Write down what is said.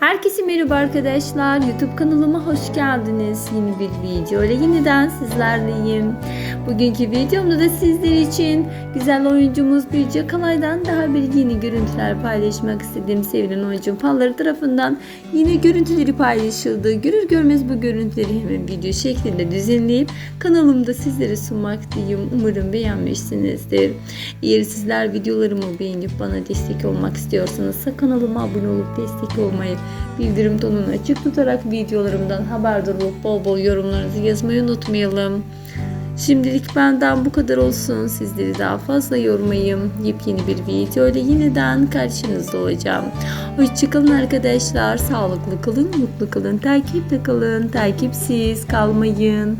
Herkese merhaba arkadaşlar. YouTube kanalıma hoş geldiniz. Yeni bir video ile yeniden sizlerleyim. Bugünkü videomda da sizler için güzel oyuncumuz Birce Kalay'dan daha bir yeni görüntüler paylaşmak istedim. Sevilen oyuncum fanları tarafından yeni görüntüleri paylaşıldı. Görür görmez bu görüntüleri hemen video şeklinde düzenleyip kanalımda sizlere sunmaktayım. Umarım beğenmişsinizdir. Eğer sizler videolarımı beğenip bana destek olmak istiyorsanız kanalıma abone olup destek olmayı, bildirim tonunu açık tutarak videolarımdan haberdar olup bol bol yorumlarınızı yazmayı unutmayalım. Şimdilik benden bu kadar olsun. Sizleri daha fazla yormayayım. Yepyeni bir video ile yeniden karşınızda olacağım. Hoşçakalın arkadaşlar. Sağlıklı kalın, mutlu kalın, takipte kalın, takipsiz kalmayın.